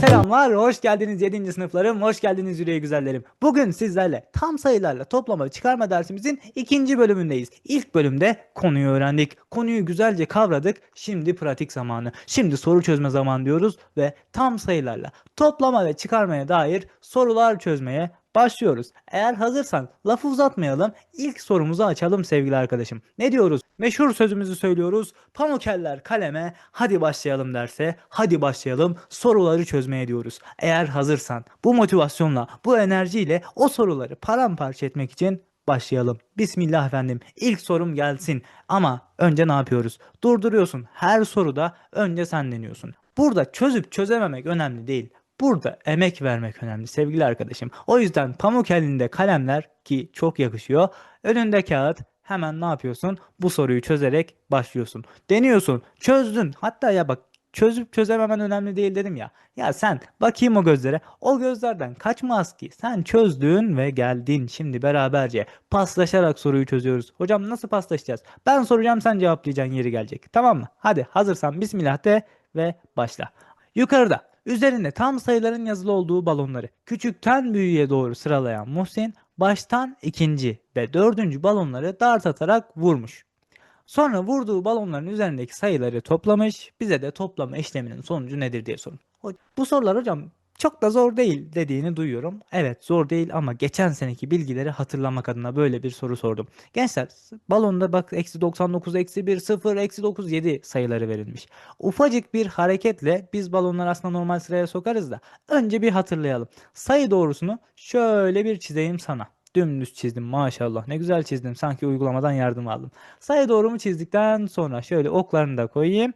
selamlar, hoş geldiniz 7. sınıflarım, hoş geldiniz yüreği güzellerim. Bugün sizlerle tam sayılarla toplama ve çıkarma dersimizin ikinci bölümündeyiz. İlk bölümde konuyu öğrendik, konuyu güzelce kavradık, şimdi pratik zamanı. Şimdi soru çözme zamanı diyoruz ve tam sayılarla toplama ve çıkarmaya dair sorular çözmeye başlıyoruz. Eğer hazırsan lafı uzatmayalım, ilk sorumuzu açalım sevgili arkadaşım. Ne diyoruz? Meşhur sözümüzü söylüyoruz. Pamukeller kaleme, hadi başlayalım derse, hadi başlayalım soruları çözmeye diyoruz. Eğer hazırsan bu motivasyonla, bu enerjiyle o soruları paramparça etmek için başlayalım. Bismillah efendim. İlk sorum gelsin. Ama önce ne yapıyoruz? Durduruyorsun. Her soruda önce sen deniyorsun. Burada çözüp çözememek önemli değil. Burada emek vermek önemli sevgili arkadaşım. O yüzden pamuk elinde kalemler ki çok yakışıyor. Önünde kağıt hemen ne yapıyorsun? Bu soruyu çözerek başlıyorsun. Deniyorsun, çözdün. Hatta ya bak çözüp çözememen önemli değil dedim ya. Ya sen bakayım o gözlere. O gözlerden kaçmaz ki. Sen çözdün ve geldin. Şimdi beraberce paslaşarak soruyu çözüyoruz. Hocam nasıl paslaşacağız? Ben soracağım sen cevaplayacaksın yeri gelecek. Tamam mı? Hadi hazırsan bismillah de ve başla. Yukarıda üzerinde tam sayıların yazılı olduğu balonları küçükten büyüğe doğru sıralayan Muhsin baştan ikinci ve dördüncü balonları dart atarak vurmuş. Sonra vurduğu balonların üzerindeki sayıları toplamış. Bize de toplama işleminin sonucu nedir diye sorun. Bu sorular hocam çok da zor değil dediğini duyuyorum. Evet zor değil ama geçen seneki bilgileri hatırlamak adına böyle bir soru sordum. Gençler balonda bak eksi 99, eksi 1, 0, eksi 9, 7 sayıları verilmiş. Ufacık bir hareketle biz balonları aslında normal sıraya sokarız da önce bir hatırlayalım. Sayı doğrusunu şöyle bir çizeyim sana. Dümdüz çizdim maşallah ne güzel çizdim sanki uygulamadan yardım aldım. Sayı doğrumu çizdikten sonra şöyle oklarını da koyayım.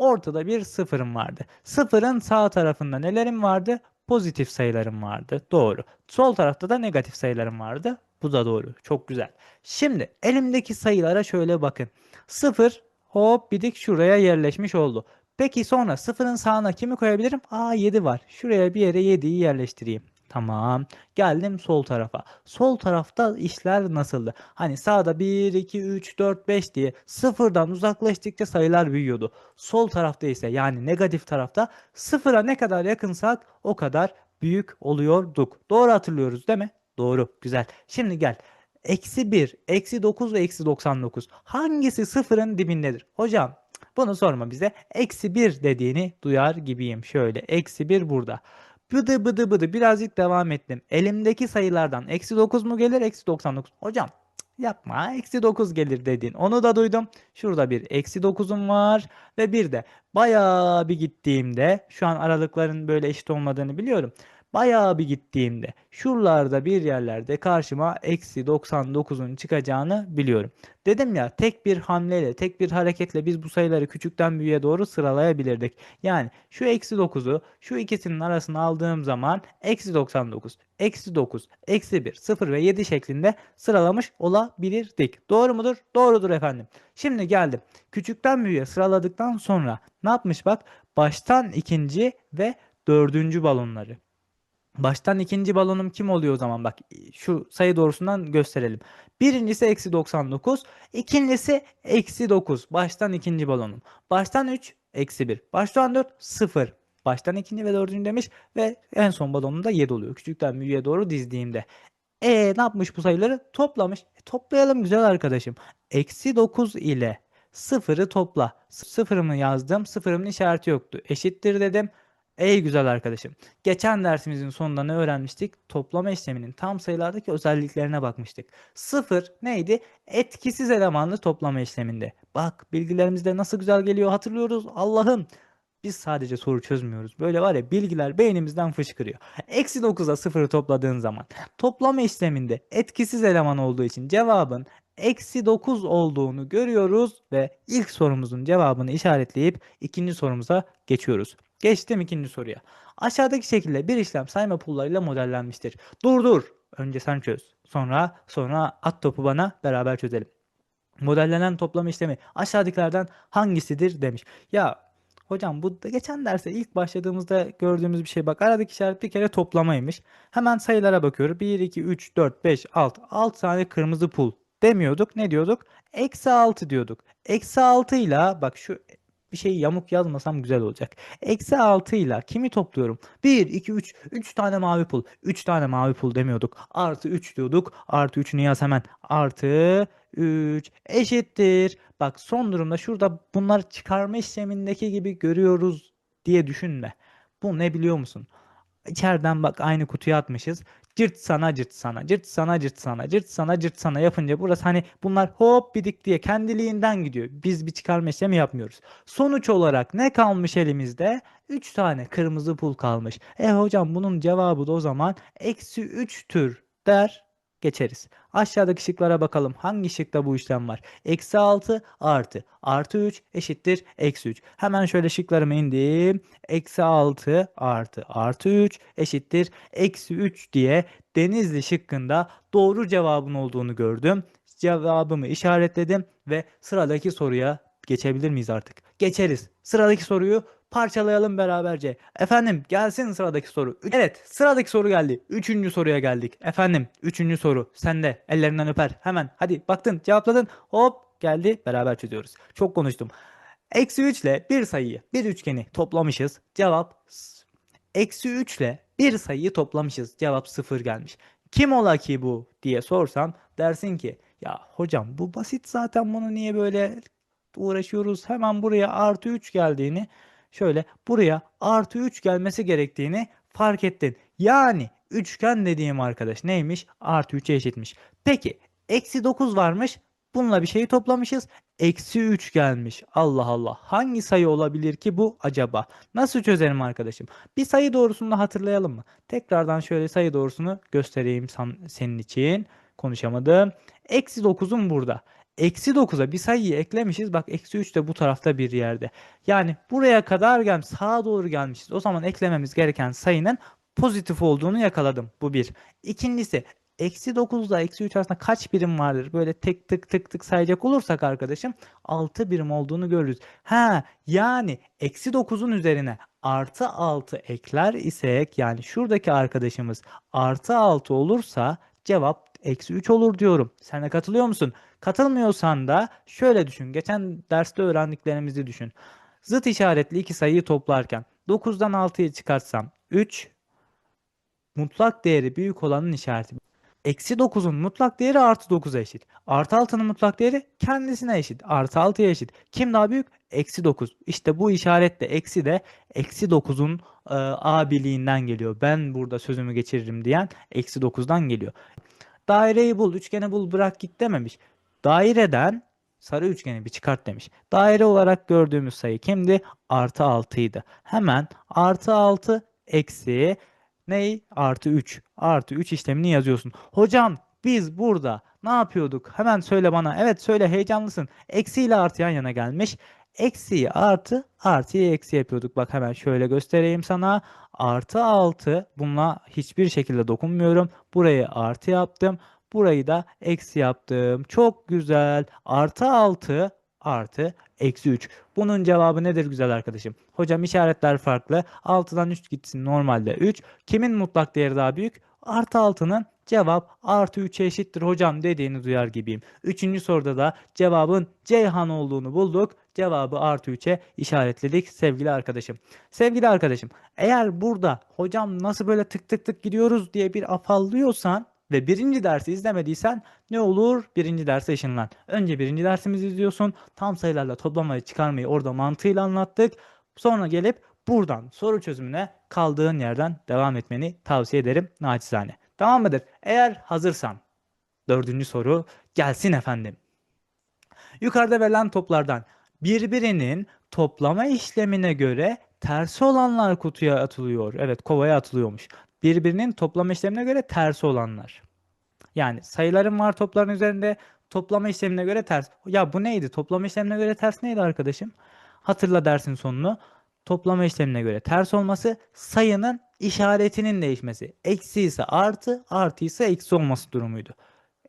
Ortada bir sıfırım vardı. Sıfırın sağ tarafında nelerim vardı? Pozitif sayılarım vardı. Doğru. Sol tarafta da negatif sayılarım vardı. Bu da doğru. Çok güzel. Şimdi elimdeki sayılara şöyle bakın. Sıfır hop bir dik şuraya yerleşmiş oldu. Peki sonra sıfırın sağına kimi koyabilirim? Aa 7 var. Şuraya bir yere 7'yi yerleştireyim. Tamam. Geldim sol tarafa. Sol tarafta işler nasıldı? Hani sağda 1, 2, 3, 4, 5 diye sıfırdan uzaklaştıkça sayılar büyüyordu. Sol tarafta ise yani negatif tarafta sıfıra ne kadar yakınsak o kadar büyük oluyorduk. Doğru hatırlıyoruz değil mi? Doğru. Güzel. Şimdi gel. Eksi 1, eksi 9 ve eksi 99. Hangisi sıfırın dibindedir? Hocam bunu sorma bize. Eksi 1 dediğini duyar gibiyim. Şöyle eksi 1 burada. Bıdı bıdı bıdı birazcık devam ettim. Elimdeki sayılardan eksi 9 mu gelir eksi 99? Hocam yapma eksi 9 gelir dedin. Onu da duydum. Şurada bir eksi 9'um var ve bir de bayağı bir gittiğimde şu an aralıkların böyle eşit olmadığını biliyorum. Bayağı bir gittiğimde şuralarda bir yerlerde karşıma eksi 99'un çıkacağını biliyorum. Dedim ya tek bir hamleyle tek bir hareketle biz bu sayıları küçükten büyüğe doğru sıralayabilirdik. Yani şu eksi 9'u şu ikisinin arasına aldığım zaman eksi 99, eksi 9, eksi 1, 0 ve 7 şeklinde sıralamış olabilirdik. Doğru mudur? Doğrudur efendim. Şimdi geldim. Küçükten büyüğe sıraladıktan sonra ne yapmış bak? Baştan ikinci ve dördüncü balonları. Baştan ikinci balonum kim oluyor o zaman? Bak şu sayı doğrusundan gösterelim. Birincisi eksi 99. ikincisi eksi 9. Baştan ikinci balonum. Baştan 3 eksi 1. Baştan 4 0. Baştan ikinci ve dördüncü demiş ve en son balonum da 7 oluyor. Küçükten büyüğe doğru dizdiğimde. E ne yapmış bu sayıları? Toplamış. E, toplayalım güzel arkadaşım. Eksi 9 ile sıfırı topla. Sıfırımı yazdım. Sıfırımın işareti yoktu. Eşittir dedim. Ey güzel arkadaşım. Geçen dersimizin sonunda ne öğrenmiştik? Toplama işleminin tam sayılardaki özelliklerine bakmıştık. Sıfır neydi? Etkisiz elemanlı toplama işleminde. Bak bilgilerimizde nasıl güzel geliyor hatırlıyoruz. Allah'ım. Biz sadece soru çözmüyoruz. Böyle var ya bilgiler beynimizden fışkırıyor. Eksi 9'a sıfırı topladığın zaman toplama işleminde etkisiz eleman olduğu için cevabın eksi 9 olduğunu görüyoruz ve ilk sorumuzun cevabını işaretleyip ikinci sorumuza geçiyoruz. Geçtim ikinci soruya. Aşağıdaki şekilde bir işlem sayma pullarıyla modellenmiştir. Dur dur. Önce sen çöz. Sonra sonra at topu bana beraber çözelim. Modellenen toplama işlemi aşağıdakilerden hangisidir demiş. Ya hocam bu da geçen derse ilk başladığımızda gördüğümüz bir şey bak aradaki işaret bir kere toplamaymış. Hemen sayılara bakıyorum. 1, 2, 3, 4, 5, 6. 6 tane kırmızı pul demiyorduk. Ne diyorduk? Eksi 6 diyorduk. Eksi 6 ile bak şu bir şey yamuk yazmasam güzel olacak. Eksi 6 ile kimi topluyorum? 1, 2, 3. 3 tane mavi pul. 3 tane mavi pul demiyorduk. Artı 3 diyorduk. Artı 3'ünü yaz hemen. Artı 3 eşittir. Bak son durumda şurada bunlar çıkarma işlemindeki gibi görüyoruz diye düşünme. Bu ne biliyor musun? İçeriden bak aynı kutuya atmışız. Cırt sana cırt sana cırt sana cırt sana cırt sana cırt sana yapınca burası hani bunlar hop bidik diye kendiliğinden gidiyor. Biz bir çıkarma işlemi yapmıyoruz. Sonuç olarak ne kalmış elimizde? 3 tane kırmızı pul kalmış. E hocam bunun cevabı da o zaman eksi 3'tür der geçeriz. Aşağıdaki şıklara bakalım. Hangi şıkta bu işlem var? Eksi 6 artı. Artı 3 eşittir eksi 3. Hemen şöyle şıklarımı indim. Eksi 6 artı. Artı 3 eşittir eksi 3 diye Denizli şıkkında doğru cevabın olduğunu gördüm. Cevabımı işaretledim ve sıradaki soruya geçebilir miyiz artık? Geçeriz. Sıradaki soruyu parçalayalım beraberce. Efendim gelsin sıradaki soru. Evet sıradaki soru geldi. Üçüncü soruya geldik. Efendim üçüncü soru. Sen de ellerinden öper. Hemen hadi baktın cevapladın. Hop geldi beraber çözüyoruz. Çok konuştum. Eksi 3 ile bir sayıyı bir üçgeni toplamışız. Cevap eksi 3 ile bir sayıyı toplamışız. Cevap 0 gelmiş. Kim ola ki bu diye sorsan dersin ki ya hocam bu basit zaten bunu niye böyle uğraşıyoruz. Hemen buraya artı 3 geldiğini şöyle buraya artı 3 gelmesi gerektiğini fark ettin. Yani üçgen dediğim arkadaş neymiş? Artı 3'e eşitmiş. Peki eksi 9 varmış. Bununla bir şeyi toplamışız. Eksi 3 gelmiş. Allah Allah. Hangi sayı olabilir ki bu acaba? Nasıl çözelim arkadaşım? Bir sayı doğrusunu da hatırlayalım mı? Tekrardan şöyle sayı doğrusunu göstereyim senin için. Konuşamadım. Eksi 9'un burada. Eksi 9'a bir sayıyı eklemişiz. Bak eksi 3 de bu tarafta bir yerde. Yani buraya kadar gelmiş. Sağa doğru gelmişiz. O zaman eklememiz gereken sayının pozitif olduğunu yakaladım. Bu bir. İkincisi eksi 9 ile eksi 3 arasında kaç birim vardır? Böyle tek tık tık tık sayacak olursak arkadaşım 6 birim olduğunu görürüz. Ha yani eksi 9'un üzerine artı 6 ekler isek yani şuradaki arkadaşımız artı 6 olursa cevap eksi 3 olur diyorum. Sen de katılıyor musun? Katılmıyorsan da şöyle düşün. Geçen derste öğrendiklerimizi düşün. Zıt işaretli iki sayıyı toplarken 9'dan 6'yı çıkartsam 3 mutlak değeri büyük olanın işareti. Eksi 9'un mutlak değeri artı 9'a eşit. Artı 6'nın mutlak değeri kendisine eşit. Artı 6'ya eşit. Kim daha büyük? Eksi 9. İşte bu işaretle eksi de eksi 9'un e, abiliğinden geliyor. Ben burada sözümü geçiririm diyen eksi 9'dan geliyor. Daireyi bul, üçgeni bul, bırak git dememiş. Daireden sarı üçgeni bir çıkart demiş. Daire olarak gördüğümüz sayı kimdi? Artı 6 idi. Hemen artı 6 eksi ney? Artı 3. Artı 3 işlemini yazıyorsun. Hocam biz burada ne yapıyorduk? Hemen söyle bana. Evet söyle heyecanlısın. Eksi ile artı yan yana gelmiş. Eksiyi artı, artıyı eksi yapıyorduk. Bak hemen şöyle göstereyim sana. Artı 6. Bununla hiçbir şekilde dokunmuyorum. Burayı artı yaptım. Burayı da eksi yaptım. Çok güzel. Artı 6 artı eksi 3. Bunun cevabı nedir güzel arkadaşım? Hocam işaretler farklı. 6'dan 3 gitsin normalde 3. Kimin mutlak değeri daha büyük? Artı 6'nın cevap artı 3'e eşittir hocam dediğini duyar gibiyim. Üçüncü soruda da cevabın Ceyhan olduğunu bulduk. Cevabı artı 3'e işaretledik sevgili arkadaşım. Sevgili arkadaşım eğer burada hocam nasıl böyle tık tık tık gidiyoruz diye bir afallıyorsan ve birinci dersi izlemediysen ne olur? Birinci derse ışınlan. Önce birinci dersimizi izliyorsun. Tam sayılarla toplamayı çıkarmayı orada mantığıyla anlattık. Sonra gelip buradan soru çözümüne kaldığın yerden devam etmeni tavsiye ederim naçizane. Tamam mıdır? Eğer hazırsan dördüncü soru gelsin efendim. Yukarıda verilen toplardan birbirinin toplama işlemine göre tersi olanlar kutuya atılıyor. Evet kovaya atılıyormuş. Birbirinin toplama işlemine göre tersi olanlar. Yani sayıların var topların üzerinde toplama işlemine göre ters. Ya bu neydi? Toplama işlemine göre ters neydi arkadaşım? Hatırla dersin sonunu. Toplama işlemine göre ters olması sayının işaretinin değişmesi. Eksi ise artı, artı ise eksi olması durumuydu.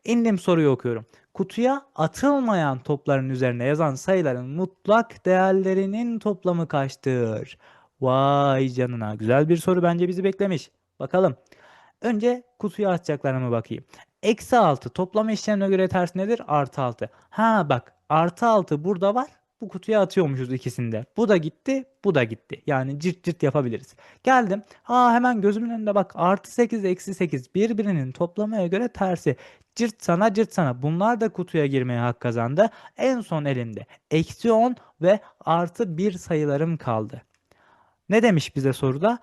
İndim soruyu okuyorum. Kutuya atılmayan topların üzerine yazan sayıların mutlak değerlerinin toplamı kaçtır? Vay canına. Güzel bir soru bence bizi beklemiş. Bakalım. Önce kutuya atacaklarıma bakayım. Eksi 6 toplama işlemine göre ters nedir? Artı 6. Ha bak artı 6 burada var. Bu kutuya atıyormuşuz ikisinde. Bu da gitti, bu da gitti. Yani cırt cırt yapabiliriz. Geldim. Ha hemen gözümün önünde bak artı 8 eksi 8 birbirinin toplamaya göre tersi. Cırt sana cırt sana. Bunlar da kutuya girmeye hak kazandı. En son elinde eksi 10 ve artı 1 sayılarım kaldı. Ne demiş bize soruda?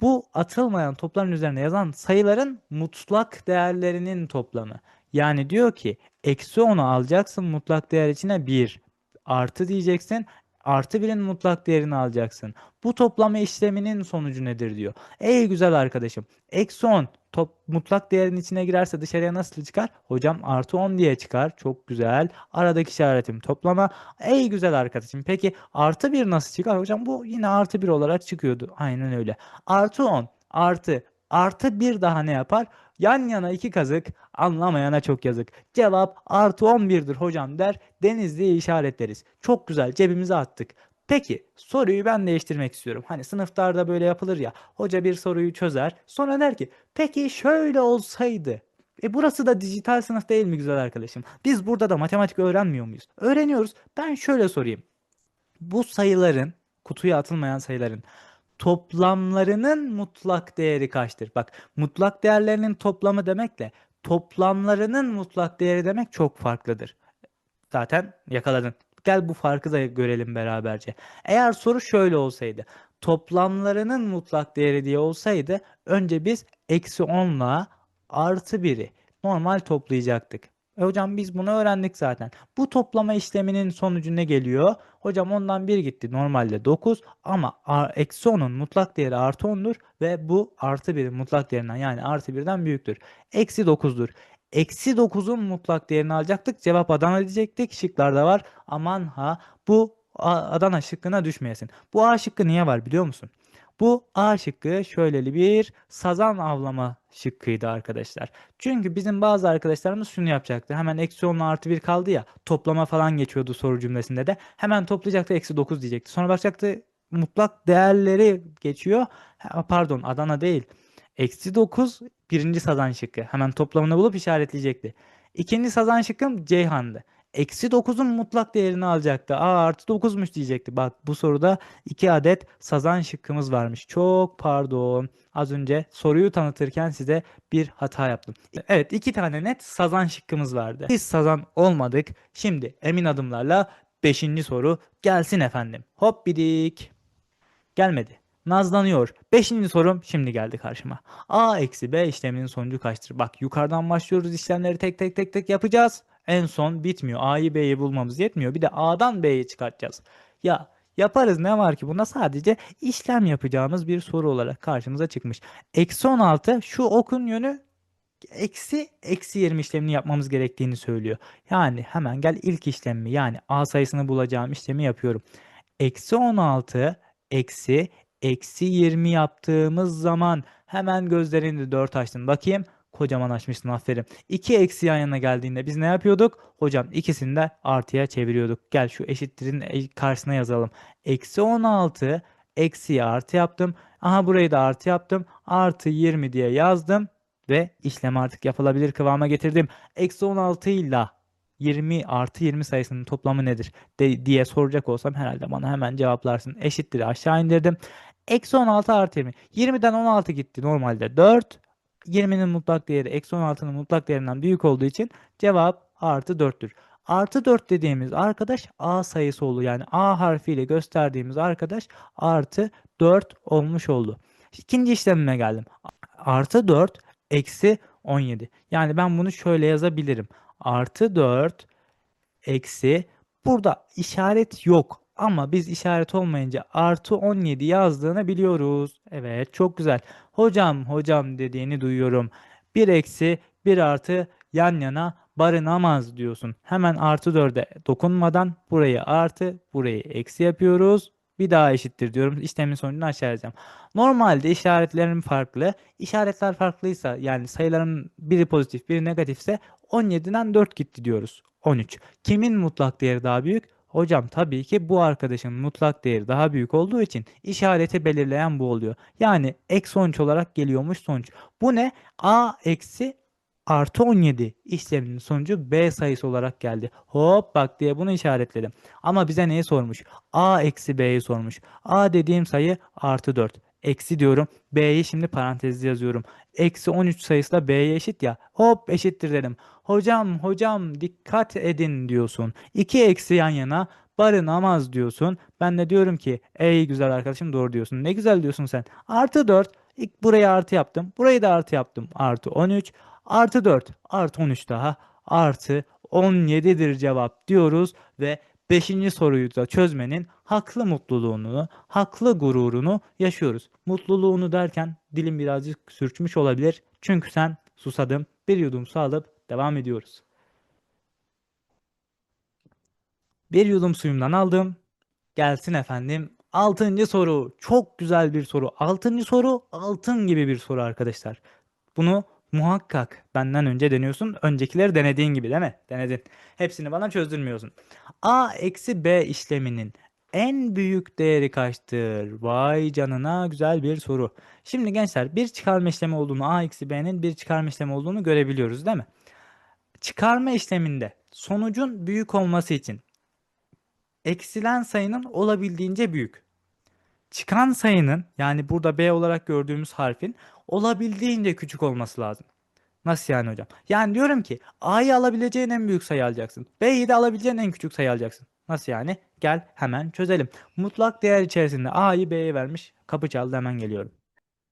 Bu atılmayan topların üzerine yazan sayıların mutlak değerlerinin toplamı. Yani diyor ki eksi 10'u alacaksın mutlak değer içine 1 artı diyeceksin artı 1'in mutlak değerini alacaksın. Bu toplama işleminin sonucu nedir diyor. Ey güzel arkadaşım eksi 10 top, mutlak değerin içine girerse dışarıya nasıl çıkar? Hocam artı 10 diye çıkar. Çok güzel. Aradaki işaretim toplama. Ey güzel arkadaşım. Peki artı 1 nasıl çıkar? Hocam bu yine artı 1 olarak çıkıyordu. Aynen öyle. Artı 10 artı artı 1 daha ne yapar? Yan yana iki kazık anlamayana çok yazık. Cevap artı 11'dir hocam der. Denizli'yi işaretleriz. Çok güzel cebimize attık. Peki soruyu ben değiştirmek istiyorum. Hani sınıflarda böyle yapılır ya. Hoca bir soruyu çözer. Sonra der ki peki şöyle olsaydı. E burası da dijital sınıf değil mi güzel arkadaşım? Biz burada da matematik öğrenmiyor muyuz? Öğreniyoruz. Ben şöyle sorayım. Bu sayıların kutuya atılmayan sayıların toplamlarının mutlak değeri kaçtır? Bak mutlak değerlerinin toplamı demekle toplamlarının mutlak değeri demek çok farklıdır. Zaten yakaladın. Gel bu farkı da görelim beraberce. Eğer soru şöyle olsaydı. Toplamlarının mutlak değeri diye olsaydı önce biz eksi 10 ile artı 1'i normal toplayacaktık. E hocam biz bunu öğrendik zaten. Bu toplama işleminin sonucu ne geliyor? Hocam ondan 1 gitti. Normalde 9 ama eksi 10'un mutlak değeri artı 10'dur ve bu artı 1'in mutlak değerinden yani artı 1'den büyüktür. Eksi 9'dur. Eksi 9'un mutlak değerini alacaktık. Cevap Adana diyecektik. Şıklarda var. Aman ha bu Adana şıkkına düşmeyesin. Bu A şıkkı niye var biliyor musun? Bu A şıkkı şöyleli bir sazan avlama şıkkıydı arkadaşlar. Çünkü bizim bazı arkadaşlarımız şunu yapacaktı. Hemen eksi 10 artı 1 kaldı ya toplama falan geçiyordu soru cümlesinde de. Hemen toplayacaktı eksi 9 diyecekti. Sonra bakacaktı mutlak değerleri geçiyor. Pardon Adana değil. Eksi 9 birinci sazan şıkkı. Hemen toplamını bulup işaretleyecekti. İkinci sazan şıkkım Ceyhan'dı. Eksi 9'un mutlak değerini alacaktı. Aa artı 9'muş diyecekti. Bak bu soruda 2 adet sazan şıkkımız varmış. Çok pardon. Az önce soruyu tanıtırken size bir hata yaptım. Evet iki tane net sazan şıkkımız vardı. Biz sazan olmadık. Şimdi emin adımlarla 5. soru gelsin efendim. Hop bidik. Gelmedi. Nazlanıyor. Beşinci sorum şimdi geldi karşıma. A eksi B işleminin sonucu kaçtır? Bak yukarıdan başlıyoruz işlemleri tek tek tek tek yapacağız. En son bitmiyor. A'yı B'yi bulmamız yetmiyor. Bir de A'dan B'yi çıkartacağız. Ya yaparız ne var ki bunda sadece işlem yapacağımız bir soru olarak karşımıza çıkmış. Eksi 16 şu okun yönü eksi eksi 20 işlemini yapmamız gerektiğini söylüyor. Yani hemen gel ilk işlemi yani A sayısını bulacağım işlemi yapıyorum. Eksi 16 eksi eksi 20 yaptığımız zaman hemen gözlerini 4 açtın. Bakayım kocaman açmışsın aferin. 2 eksi yan yana geldiğinde biz ne yapıyorduk? Hocam ikisini de artıya çeviriyorduk. Gel şu eşittirin e, karşısına yazalım. Eksi 16 eksiye artı yaptım. Aha burayı da artı yaptım. Artı 20 diye yazdım. Ve işlem artık yapılabilir kıvama getirdim. Eksi 16 ile 20 artı 20 sayısının toplamı nedir de, diye soracak olsam herhalde bana hemen cevaplarsın. Eşittir aşağı indirdim. Eksi 16 artı 20. 20'den 16 gitti normalde 4. 20'nin mutlak değeri eksi 16'nın mutlak değerinden büyük olduğu için cevap artı 4'tür. Artı 4 dediğimiz arkadaş A sayısı oldu. Yani A harfiyle gösterdiğimiz arkadaş artı 4 olmuş oldu. İkinci işlemime geldim. Artı 4 eksi 17. Yani ben bunu şöyle yazabilirim. Artı 4 eksi burada işaret yok ama biz işaret olmayınca artı 17 yazdığını biliyoruz. Evet çok güzel. Hocam hocam dediğini duyuyorum. 1 eksi 1 artı yan yana barınamaz diyorsun. Hemen artı 4'e dokunmadan burayı artı burayı eksi yapıyoruz. Bir daha eşittir diyorum. İşlemin sonucunu aşağı yazacağım. Normalde işaretlerim farklı. İşaretler farklıysa yani sayıların biri pozitif biri negatifse 17'den 4 gitti diyoruz. 13. Kimin mutlak değeri daha büyük? Hocam tabii ki bu arkadaşın mutlak değeri daha büyük olduğu için işareti belirleyen bu oluyor. Yani ek sonuç olarak geliyormuş sonuç. Bu ne? A eksi artı 17 işleminin sonucu B sayısı olarak geldi. Hop bak diye bunu işaretledim. Ama bize neyi sormuş? A eksi B'yi sormuş. A dediğim sayı artı 4. Eksi diyorum. B'yi şimdi parantezde yazıyorum. Eksi 13 sayısı da B'ye eşit ya. Hop eşittir dedim. Hocam hocam dikkat edin diyorsun. 2 eksi yan yana barınamaz diyorsun. Ben de diyorum ki ey güzel arkadaşım doğru diyorsun. Ne güzel diyorsun sen. Artı 4. İlk buraya artı yaptım. Burayı da artı yaptım. Artı 13. Artı 4. Artı 13 daha. Artı 17'dir cevap diyoruz ve 5. soruyu da çözmenin haklı mutluluğunu, haklı gururunu yaşıyoruz. Mutluluğunu derken dilim birazcık sürçmüş olabilir. Çünkü sen susadım. Bir yudum su alıp devam ediyoruz. Bir yudum suyumdan aldım. Gelsin efendim. Altıncı soru. Çok güzel bir soru. Altıncı soru altın gibi bir soru arkadaşlar. Bunu muhakkak benden önce deniyorsun. Öncekileri denediğin gibi değil mi? Denedin. Hepsini bana çözdürmüyorsun. A eksi B işleminin en büyük değeri kaçtır? Vay canına güzel bir soru. Şimdi gençler bir çıkarma işlemi olduğunu A eksi B'nin bir çıkarma işlemi olduğunu görebiliyoruz değil mi? Çıkarma işleminde sonucun büyük olması için eksilen sayının olabildiğince büyük. Çıkan sayının yani burada B olarak gördüğümüz harfin olabildiğince küçük olması lazım. Nasıl yani hocam? Yani diyorum ki A'yı alabileceğin en büyük sayı alacaksın. B'yi de alabileceğin en küçük sayı alacaksın. Nasıl yani? Gel hemen çözelim. Mutlak değer içerisinde A'yı B'ye vermiş. Kapı çaldı hemen geliyorum.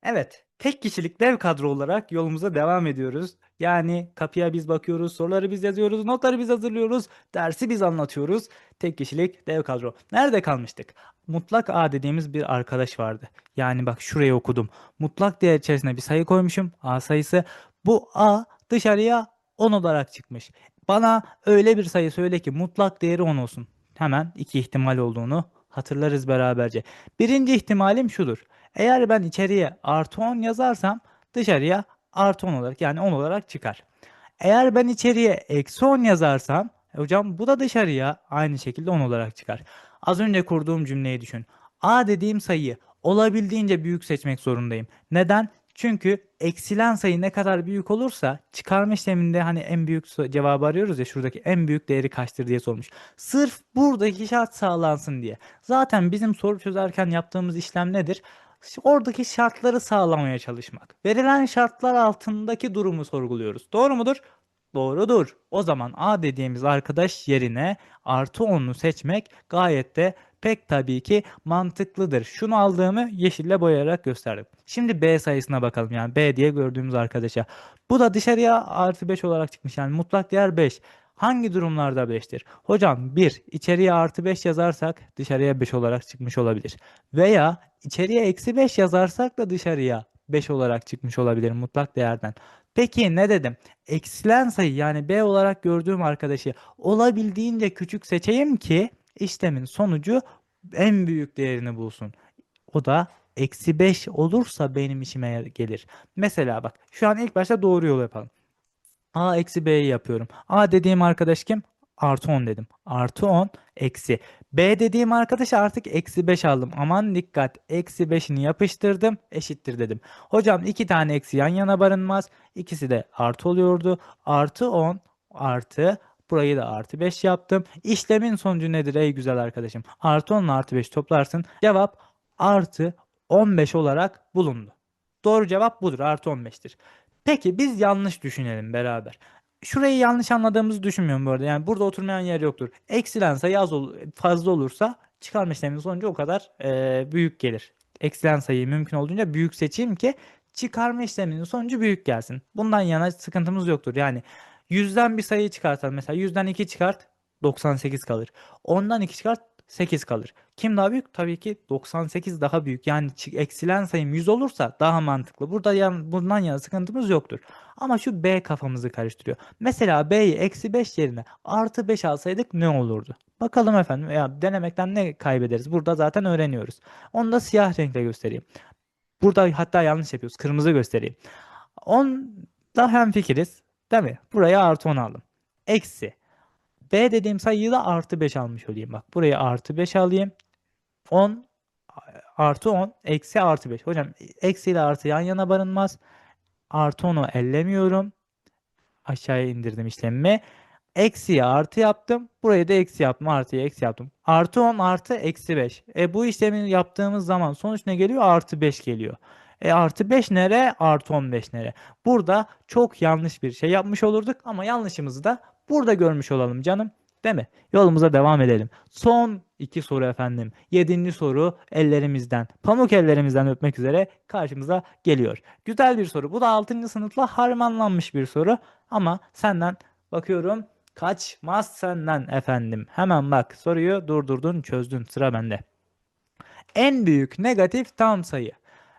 Evet, tek kişilik dev kadro olarak yolumuza devam ediyoruz. Yani kapıya biz bakıyoruz, soruları biz yazıyoruz, notları biz hazırlıyoruz, dersi biz anlatıyoruz. Tek kişilik dev kadro. Nerede kalmıştık? Mutlak A dediğimiz bir arkadaş vardı. Yani bak şurayı okudum. Mutlak değer içerisine bir sayı koymuşum. A sayısı. Bu A dışarıya 10 olarak çıkmış. Bana öyle bir sayı söyle ki mutlak değeri 10 olsun. Hemen iki ihtimal olduğunu hatırlarız beraberce. Birinci ihtimalim şudur. Eğer ben içeriye artı 10 yazarsam dışarıya artı 10 olarak yani 10 olarak çıkar. Eğer ben içeriye eksi 10 yazarsam e hocam bu da dışarıya aynı şekilde 10 olarak çıkar. Az önce kurduğum cümleyi düşün. A dediğim sayıyı olabildiğince büyük seçmek zorundayım. Neden? Çünkü eksilen sayı ne kadar büyük olursa çıkarma işleminde hani en büyük cevabı arıyoruz ya şuradaki en büyük değeri kaçtır diye sormuş. Sırf buradaki şart sağlansın diye. Zaten bizim soru çözerken yaptığımız işlem nedir? Oradaki şartları sağlamaya çalışmak. Verilen şartlar altındaki durumu sorguluyoruz. Doğru mudur? Doğrudur. O zaman A dediğimiz arkadaş yerine artı 10'u seçmek gayet de pek tabii ki mantıklıdır. Şunu aldığımı yeşille boyayarak gösterdim. Şimdi B sayısına bakalım yani B diye gördüğümüz arkadaşa. Bu da dışarıya artı 5 olarak çıkmış yani mutlak değer 5. Hangi durumlarda 5'tir? Hocam 1 içeriye artı 5 yazarsak dışarıya 5 olarak çıkmış olabilir. Veya içeriye eksi 5 yazarsak da dışarıya 5 olarak çıkmış olabilir mutlak değerden. Peki ne dedim? Eksilen sayı yani B olarak gördüğüm arkadaşı olabildiğince küçük seçeyim ki işlemin sonucu en büyük değerini bulsun. O da eksi 5 olursa benim işime gelir. Mesela bak şu an ilk başta doğru yol yapalım. A eksi B'yi yapıyorum. A dediğim arkadaş kim? Artı 10 dedim. Artı 10 eksi. B dediğim arkadaş artık eksi 5 aldım. Aman dikkat. Eksi 5'ini yapıştırdım. Eşittir dedim. Hocam iki tane eksi yan yana barınmaz. İkisi de artı oluyordu. Artı 10 artı Burayı da artı 5 yaptım. İşlemin sonucu nedir ey güzel arkadaşım? Artı 10 ile artı 5 toplarsın. Cevap artı 15 olarak bulundu. Doğru cevap budur. Artı 15'tir. Peki biz yanlış düşünelim beraber. Şurayı yanlış anladığımızı düşünmüyorum bu arada. Yani burada oturmayan yer yoktur. Eksilen sayı az ol fazla olursa çıkarma işleminin sonucu o kadar e, büyük gelir. Eksilen sayıyı mümkün olduğunca büyük seçeyim ki çıkarma işleminin sonucu büyük gelsin. Bundan yana sıkıntımız yoktur. Yani yüzden bir sayı çıkartalım. Mesela yüzden 2 çıkart 98 kalır. Ondan 2 çıkart 8 kalır. Kim daha büyük? Tabii ki 98 daha büyük. Yani eksilen sayım 100 olursa daha mantıklı. Burada yan, bundan yana sıkıntımız yoktur. Ama şu B kafamızı karıştırıyor. Mesela B'yi eksi 5 yerine artı 5 alsaydık ne olurdu? Bakalım efendim ya denemekten ne kaybederiz? Burada zaten öğreniyoruz. Onu da siyah renkle göstereyim. Burada hatta yanlış yapıyoruz. Kırmızı göstereyim. 10 da hem fikiriz. Değil mi? Buraya artı 10 aldım. Eksi. B dediğim sayıyı da artı 5 almış olayım. Bak buraya artı 5 alayım. 10 artı 10 eksi artı 5. Hocam eksi ile artı yan yana barınmaz. Artı 10'u ellemiyorum. aşağıya indirdim işlemimi. Eksiye artı yaptım. Burayı da eksi yaptım. Artıya eksi yaptım. Artı 10 artı eksi 5. E bu işlemi yaptığımız zaman sonuç ne geliyor? Artı 5 geliyor. E artı 5 nere? Artı 15 nere? Burada çok yanlış bir şey yapmış olurduk ama yanlışımızı da burada görmüş olalım canım. Değil mi? Yolumuza devam edelim. Son iki soru efendim. Yedinci soru ellerimizden, pamuk ellerimizden öpmek üzere karşımıza geliyor. Güzel bir soru. Bu da 6. sınıfla harmanlanmış bir soru. Ama senden bakıyorum kaçmaz senden efendim. Hemen bak soruyu durdurdun çözdün sıra bende. En büyük negatif tam sayı.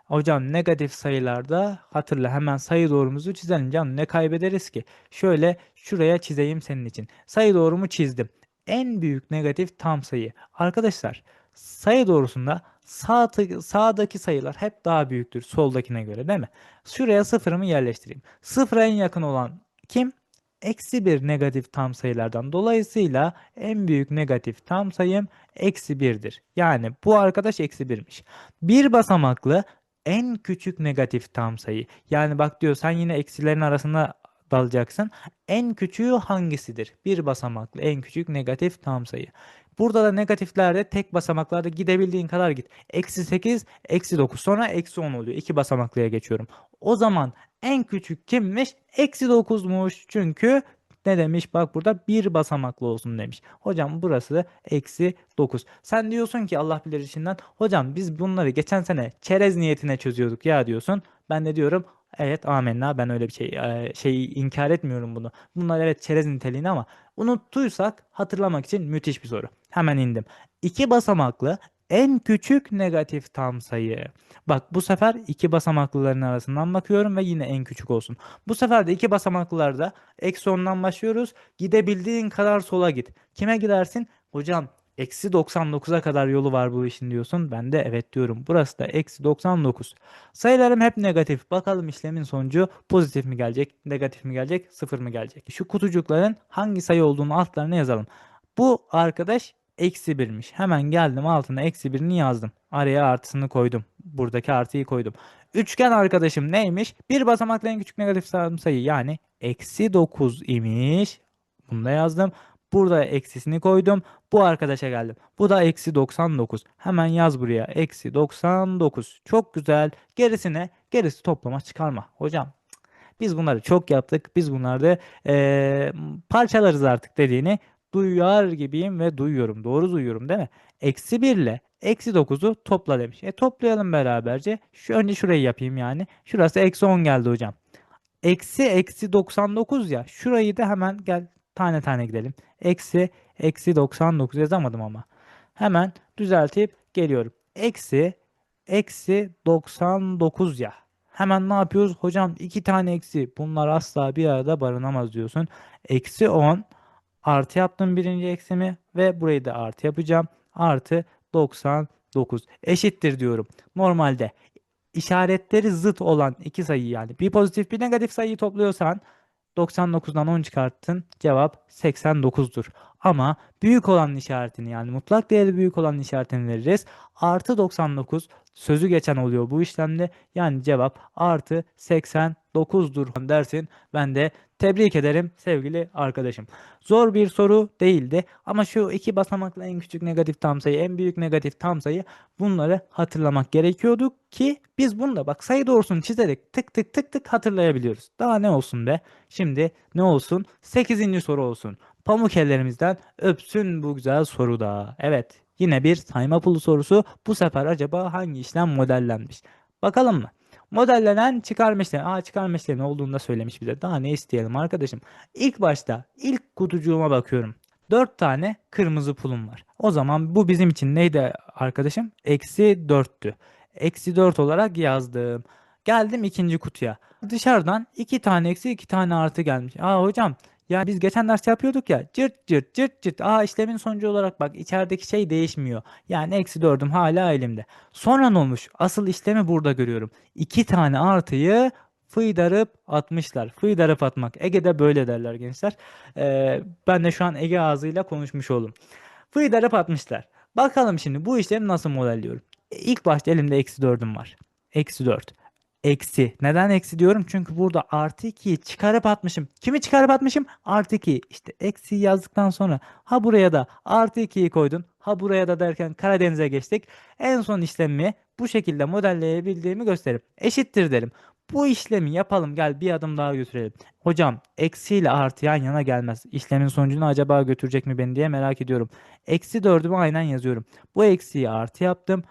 Hocam negatif sayılarda hatırla hemen sayı doğrumuzu çizelim canım ne kaybederiz ki? Şöyle şuraya çizeyim senin için. Sayı doğrumu çizdim. En büyük negatif tam sayı. Arkadaşlar sayı doğrusunda sağ, sağdaki sayılar hep daha büyüktür soldakine göre değil mi? Şuraya sıfırımı yerleştireyim. Sıfıra en yakın olan kim? Eksi bir negatif tam sayılardan. Dolayısıyla en büyük negatif tam sayım eksi birdir. Yani bu arkadaş eksi birmiş. Bir basamaklı en küçük negatif tam sayı. Yani bak diyor sen yine eksilerin arasında dalacaksın. En küçüğü hangisidir? Bir basamaklı en küçük negatif tam sayı. Burada da negatiflerde tek basamaklarda gidebildiğin kadar git. Eksi 8, eksi 9 sonra eksi 10 oluyor. İki basamaklıya geçiyorum. O zaman en küçük kimmiş? Eksi 9'muş. Çünkü ne demiş? Bak burada bir basamaklı olsun demiş. Hocam burası eksi 9. Sen diyorsun ki Allah bilir içinden. Hocam biz bunları geçen sene çerez niyetine çözüyorduk ya diyorsun. Ben de diyorum Evet amenna ben öyle bir şey şeyi inkar etmiyorum bunu. Bunlar evet çerez niteliğinde ama unuttuysak hatırlamak için müthiş bir soru. Hemen indim. İki basamaklı en küçük negatif tam sayı. Bak bu sefer iki basamaklıların arasından bakıyorum ve yine en küçük olsun. Bu sefer de iki basamaklılarda eksi 10'dan başlıyoruz. Gidebildiğin kadar sola git. Kime gidersin? Hocam eksi 99'a kadar yolu var bu işin diyorsun. Ben de evet diyorum. Burası da eksi 99. Sayılarım hep negatif. Bakalım işlemin sonucu pozitif mi gelecek, negatif mi gelecek, sıfır mı gelecek? Şu kutucukların hangi sayı olduğunu altlarına yazalım. Bu arkadaş eksi birmiş. Hemen geldim altına eksi birini yazdım. Araya artısını koydum. Buradaki artıyı koydum. Üçgen arkadaşım neymiş? Bir basamakla en küçük negatif sayı yani eksi 9 imiş. Bunu da yazdım. Burada eksisini koydum. Bu arkadaşa geldim. Bu da eksi 99. Hemen yaz buraya. Eksi 99. Çok güzel. Gerisine gerisi toplama çıkarma. Hocam biz bunları çok yaptık. Biz bunları ee, parçalarız artık dediğini duyar gibiyim ve duyuyorum. Doğru duyuyorum değil mi? Eksi 1 ile eksi 9'u topla demiş. E toplayalım beraberce. Şu önce şurayı yapayım yani. Şurası eksi 10 geldi hocam. Eksi eksi 99 ya. Şurayı da hemen gel tane tane gidelim. Eksi eksi 99 yazamadım ama. Hemen düzeltip geliyorum. Eksi eksi 99 ya. Hemen ne yapıyoruz? Hocam iki tane eksi. Bunlar asla bir arada barınamaz diyorsun. Eksi 10 artı yaptım birinci eksimi ve burayı da artı yapacağım. Artı 99 eşittir diyorum. Normalde işaretleri zıt olan iki sayı yani bir pozitif bir negatif sayıyı topluyorsan 99'dan 10 çıkarttın cevap 89'dur. Ama büyük olan işaretini yani mutlak değeri büyük olan işaretini veririz. Artı 99 sözü geçen oluyor bu işlemde. Yani cevap artı 89'dur dersin. Ben de tebrik ederim sevgili arkadaşım. Zor bir soru değildi ama şu iki basamaklı en küçük negatif tam sayı, en büyük negatif tam sayı bunları hatırlamak gerekiyordu ki biz bunu da bak sayı doğrusunu çizerek tık tık tık tık hatırlayabiliyoruz. Daha ne olsun be? Şimdi ne olsun? 8. soru olsun. Pamuk ellerimizden öpsün bu güzel soru da. Evet yine bir sayma pulu sorusu. Bu sefer acaba hangi işlem modellenmiş? Bakalım mı? Modellenen çıkarma işlemi. Aa çıkarma işlemi olduğunu da söylemiş bize. Daha ne isteyelim arkadaşım? İlk başta ilk kutucuğuma bakıyorum. 4 tane kırmızı pulum var. O zaman bu bizim için neydi arkadaşım? Eksi 4'tü. Eksi 4 olarak yazdım. Geldim ikinci kutuya. Dışarıdan 2 tane eksi 2 tane artı gelmiş. Aa hocam ya biz geçen ders yapıyorduk ya cırt cırt cırt cırt. Aa işlemin sonucu olarak bak içerideki şey değişmiyor. Yani eksi dördüm hala elimde. Sonra ne olmuş? Asıl işlemi burada görüyorum. İki tane artıyı fıydarıp atmışlar. Fıydarıp atmak. Ege'de böyle derler gençler. Ee, ben de şu an Ege ağzıyla konuşmuş oldum. Fıydarıp atmışlar. Bakalım şimdi bu işlemi nasıl modelliyorum. İlk başta elimde eksi dördüm var. Eksi dört. Eksi. Neden eksi diyorum? Çünkü burada artı 2'yi çıkarıp atmışım. Kimi çıkarıp atmışım? Artı 2'yi. İşte eksi yazdıktan sonra ha buraya da artı 2'yi koydun. Ha buraya da derken Karadeniz'e geçtik. En son işlemi bu şekilde modelleyebildiğimi göstereyim. Eşittir derim. Bu işlemi yapalım gel bir adım daha götürelim. Hocam eksi ile artı yan yana gelmez. İşlemin sonucunu acaba götürecek mi beni diye merak ediyorum. Eksi 4'ümü aynen yazıyorum. Bu eksiyi artı yaptım.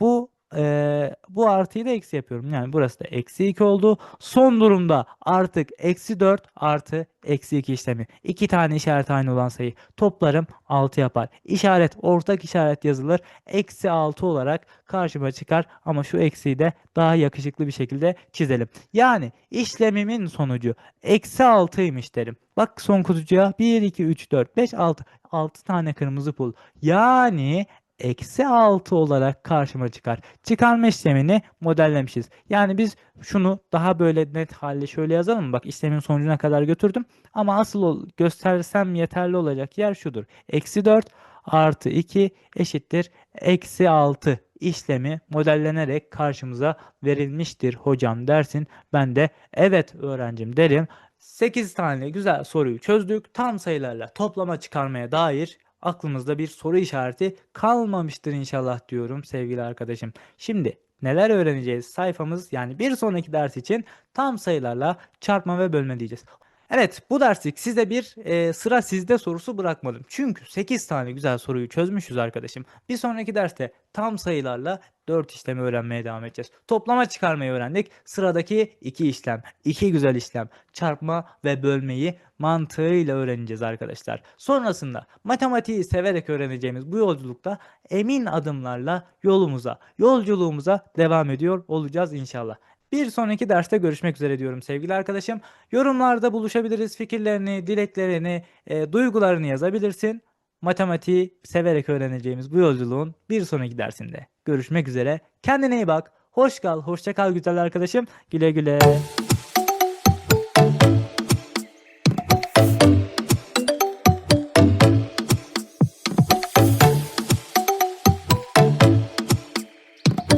Bu eee, bu artıyı da eksi yapıyorum. Yani burası da eksi 2 oldu. Son durumda artık eksi 4 artı eksi 2 işlemi. İki tane işaret aynı olan sayı toplarım 6 yapar. İşaret ortak işaret yazılır. Eksi 6 olarak karşıma çıkar. Ama şu eksiyi de daha yakışıklı bir şekilde çizelim. Yani işlemimin sonucu eksi 6'ymış derim. Bak son kutucuğa 1, 2, 3, 4, 5, 6. 6 tane kırmızı pul. Yani eksi 6 olarak karşıma çıkar. Çıkarma işlemini modellemişiz. Yani biz şunu daha böyle net halde şöyle yazalım? Bak işlemin sonucuna kadar götürdüm. Ama asıl göstersem yeterli olacak yer şudur. Eksi 4 artı 2 eşittir. Eksi 6 işlemi modellenerek karşımıza verilmiştir hocam dersin. Ben de evet öğrencim derim. 8 tane güzel soruyu çözdük. Tam sayılarla toplama çıkarmaya dair aklımızda bir soru işareti kalmamıştır inşallah diyorum sevgili arkadaşım. Şimdi neler öğreneceğiz sayfamız yani bir sonraki ders için tam sayılarla çarpma ve bölme diyeceğiz. Evet bu derslik size bir e, sıra sizde sorusu bırakmadım. Çünkü 8 tane güzel soruyu çözmüşüz arkadaşım. Bir sonraki derste tam sayılarla 4 işlemi öğrenmeye devam edeceğiz. Toplama çıkarmayı öğrendik. Sıradaki 2 işlem, 2 güzel işlem, çarpma ve bölmeyi mantığıyla öğreneceğiz arkadaşlar. Sonrasında matematiği severek öğreneceğimiz bu yolculukta emin adımlarla yolumuza, yolculuğumuza devam ediyor olacağız inşallah. Bir sonraki derste görüşmek üzere diyorum sevgili arkadaşım. Yorumlarda buluşabiliriz. Fikirlerini, dileklerini, e, duygularını yazabilirsin. Matematiği severek öğreneceğimiz bu yolculuğun bir sonraki dersinde görüşmek üzere. Kendine iyi bak. Hoş kal, hoşça kal güzel arkadaşım. Güle güle.